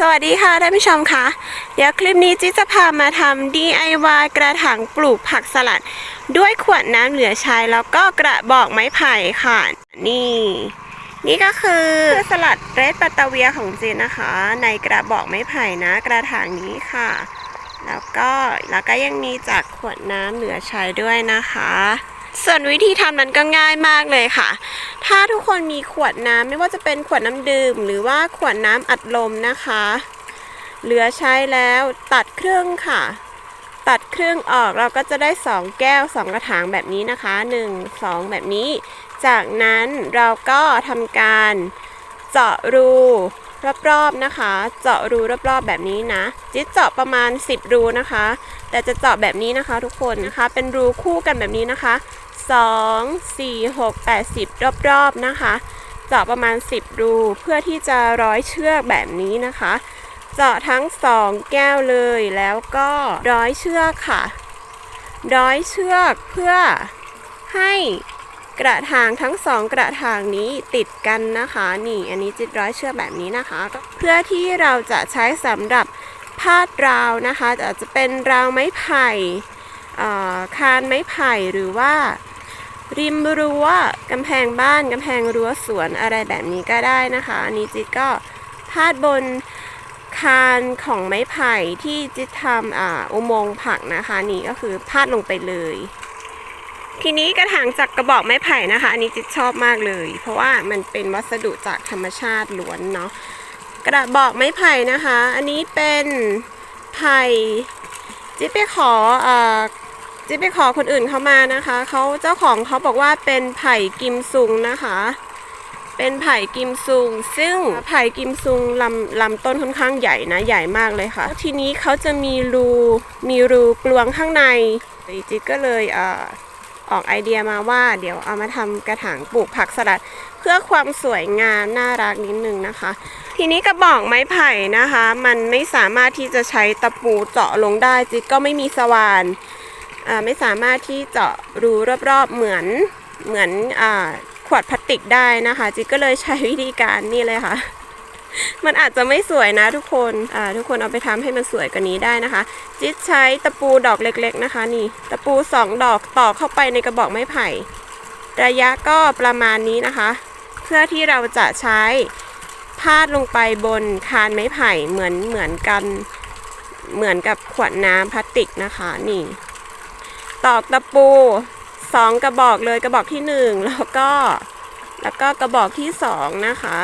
สวัสดีค่ะท่านผู้ชมคะเดี๋ยวคลิปนี้จิ๊จะพามาทำ DIY กระถางปลูกผักสลัด ด้วยขวดน้ำเหลือใช้แล้วก็กระบอกไม้ไผ่ค่ะ นี่ นี่ก็คือสลัดเรดปัตตาเวียของจีนนะคะ ในกระบอกไม้ไผ่นะ กระถางนี้ค่ะ แล้วก็แล้วก็ยังมีจากขวดน้ำเหลือใช้ด้วยนะคะ ส่วนวิธีทำนั้นก็ง่ายมากเลยค่ะ ถ้าทุกคนมีขวดน้ำไม่ว่าจะเป็นขวดน้ำดื่ม หรือว่าขวดน้ำอัดลมนะคะ เหลือใช้แล้วตัดครึ่งค่ะ ตัดครึ่งออกเราก็จะได้ 2 แก้ว 2 กระถางแบบนี้นะคะ 1 2 แบบนี้ จากนั้นเราก็ทำการเจาะรู รอบๆนะคะ เจาะรูรอบๆแบบนี้นะจิ๊ดเจาะประมาณ 10 รูนะคะ แต่จะเจาะแบบนี้นะคะ ทุกคนนะคะ เป็นรูคู่กันแบบนี้นะคะ 2 4 6 8 10 รอบๆนะคะ เจาะประมาณ 10 รูเพื่อที่จะร้อยเชือกแบบนี้นะคะ เจาะทั้ง 2 แก้วเลยแล้วก็ร้อยเชือกค่ะ ร้อยเชือกเพื่อให้ กระถางทั้งสองกระถางนี้ติดกันนะคะ นี่อันนี้จิตร้อยเชือกแบบนี้นะคะ เพื่อที่เราจะใช้สำหรับพาดราวนะคะอาจจะเป็นราวไม้ไผ่คานไม้ไผ่หรือว่า ริมรั้วกำแพงบ้านกำแพงรั้วสวนอะไรแบบนี้ก็ได้นะคะอันนี้จิตก็พาดบนคานของไม้ไผ่ที่จิตทำออุโมงค์ผักนะคะ นี่ก็คือพาดลงไปเลย ทีนี้กระถางจากกระบอกไม้ไผ่นะคะ อันนี้จิตชอบมากเลย เพราะว่ามันเป็นวัสดุจากธรรมชาติล้วนเนาะกระบอกไม้ไผ่นะคะ อันนี้เป็นไผ่จิตไปขออจิ๊บไปขอคนอื่นเขามานะคะเขาเจ้าของเขาบอกว่าเป็นไผ่กิมซุงนะคะ เป็นไผ่กิมซุง ซึ่งไผ่กิมซุงลำลำต้นค่อนข้างใหญ่นะใหญ่มากเลยค่ะ ทีนี้เขาจะมีรูมีรูกลวงข้างในจิ๊บก็เลยอ่อ ออกไอเดียมาว่าเดี๋ยวเอามาทำกระถางปลูกผักสลัด เพื่อความสวยงามน่ารักนิดนึงนะคะ ทีนี้กระบอกไม้ไผ่นะคะ มันไม่สามารถที่จะใช้ตะปูเจาะลงได้จิ๊บก็ไม่มีสว่านอ่าไม่สามารถที่เจาะรูรอบๆเหมือนเหมือนอขวดพลาสติกได้นะคะ จิกก็เลยใช้วิธีการนี่เลยค่ะ มันอาจจะไม่สวยนะทุกคนอ่าทุกคนเอาไปทำให้มันสวยกว่านี้ได้นะคะ จิตใช้ตะปูดอกเล็กๆนะคะ นี่ ตะปูสองดอกต่อเข้าไปในกระบอกไม้ไผ่ ระยะก็ประมาณนี้นะคะ เพื่อที่เราจะใช้พาดลงไปบนคานไม้ไผ่เหมือนเหมือนกันเหมือนกับขวดน้ำพลาสติกนะคะนี่ ตอกตะปูสองกระบอกเลยกระบอกที่หนึ่งแล้วก็แล้วก็กระบอกที่สองนะคะ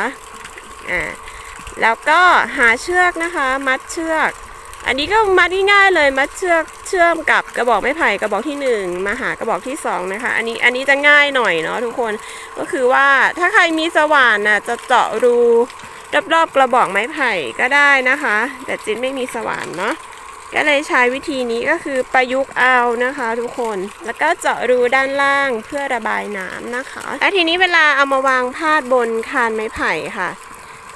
อ่า แล้วก็หาเชือกนะคะ มัดเชือก อันนี้ก็มัดง่ายๆเลยมัดเชือกเชื่อมกับกระบอกไม้ไผ่กระบอกที่หนึ่งมาหากระบอกที่สองนะคะอันนี้อันนี้จะง่ายหน่อยเนาะทุกคนก็คือว่าถ้าใครมีสว่านน่ะจะเจาะรูรอบๆกระบอกไม้ไผ่ก็ได้นะคะ แต่จินไม่มีสว่านเนาะก็เลยใช้วิธีนี้ก็คือประยุกต์เอานะคะ ทุกคน แล้วก็เจาะรูด้านล่างเพื่อระบายน้ำนะคะ และทีนี้เวลาเอามาวางพาดบนคานไม้ไผ่ค่ะ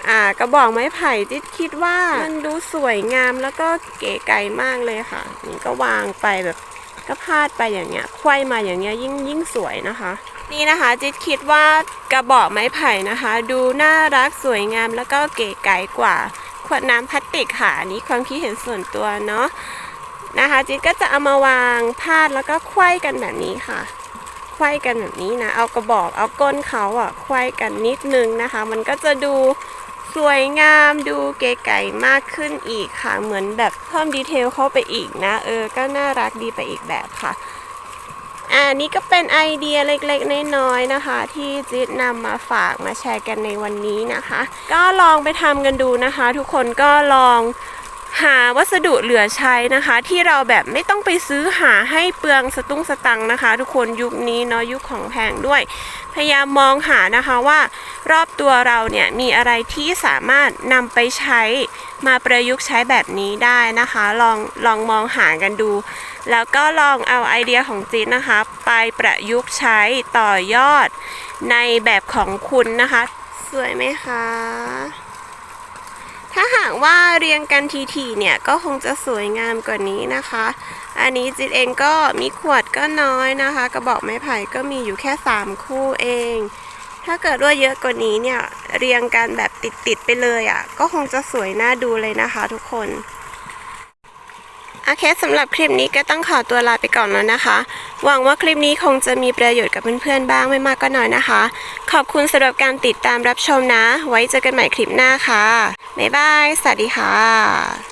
อ่ากระบอกไม้ไผ่ที่คิดว่ามันดูสวยงามแล้วก็เก๋ไก๋มากเลยค่ะนี่ก็วางไปแบบก็พาดไปอย่างเงี้ยควายมาอย่างเงี้ยยิ่งยิ่งสวยนะคะ นี่นะคะจิตคิดว่ากระบอกไม้ไผ่นะคะ ดูน่ารักสวยงามแล้วก็เก๋ไก๋กว่าขวดน้ำพลาสติกค่ะนนี้ความคิดเห็นส่วนตัวเนาะนะคะ จิ๊ดก็จะเอามาวางพาดแล้วก็ควยกันแบบนี้ค่ะควยกันแบบนี้นะ เอากระบอกเอาก้นเขาอะควยกันนิดนึงนะคะ มันก็จะดู สวยงามดูเก๋ไก๋มากขึ้นอีกค่ะ เหมือนแบบเพิ่มดีเทลเข้าไปอีกนะ เออ ก็น่ารักดีไปอีกแบบค่ะอันนี้ก็เป็นไอเดียเล็กๆ น้อยๆ นะคะ ที่จิ๊ดนำมาฝากมาแชร์กันในวันนี้นะคะ ก็ลองไปทำกันดูนะคะ ทุกคนก็ลอง หาวัสดุเหลือใช้นะคะ ที่เราแบบไม่ต้องไปซื้อหาให้เปลืองสตุ้งสตังนะคะ ทุกคนยุคนี้เนาะยุคของแพงด้วย พยายามมองหานะคะว่ารอบตัวเราเนี่ยมีอะไรที่สามารถนำไปใช้มาประยุกต์ใช้แบบนี้ได้นะคะ ลองลองมองหากันดู แล้วก็ลองเอาไอเดียของจีนนะคะ ไปประยุกต์ใช้ต่อยอดในแบบของคุณนะคะ สวยไหมคะ ถ้าหากว่าเรียงกันทีๆเนี่ยก็คงจะสวยงามกว่านี้นะคะ อันนี้จิตเองก็มีขวดก็น้อยนะคะ กระบอกไม้ไผ่ก็มีอยู่แค่ 3 คู่เอง ถ้าเกิดว่าเยอะกว่านี้เนี่ยเรียงกันแบบติดๆไปเลยอะ่ะก็คงจะสวยน่าดูเลยนะคะทุกคน โอเคสำหรับคลิปนี้ก็ต้องขอตัวลาไปก่อนแล้วนะคะ หวังว่าคลิปนี้คงจะมีประโยชน์กับเพื่อนๆบ้างไม่มากก็น้อยนะคะ ขอบคุณสำหรับการติดตามรับชมนะ ไว้เจอกันใหม่คลิปหน้าค่ะ บ๊ายบาย สวัสดีค่ะ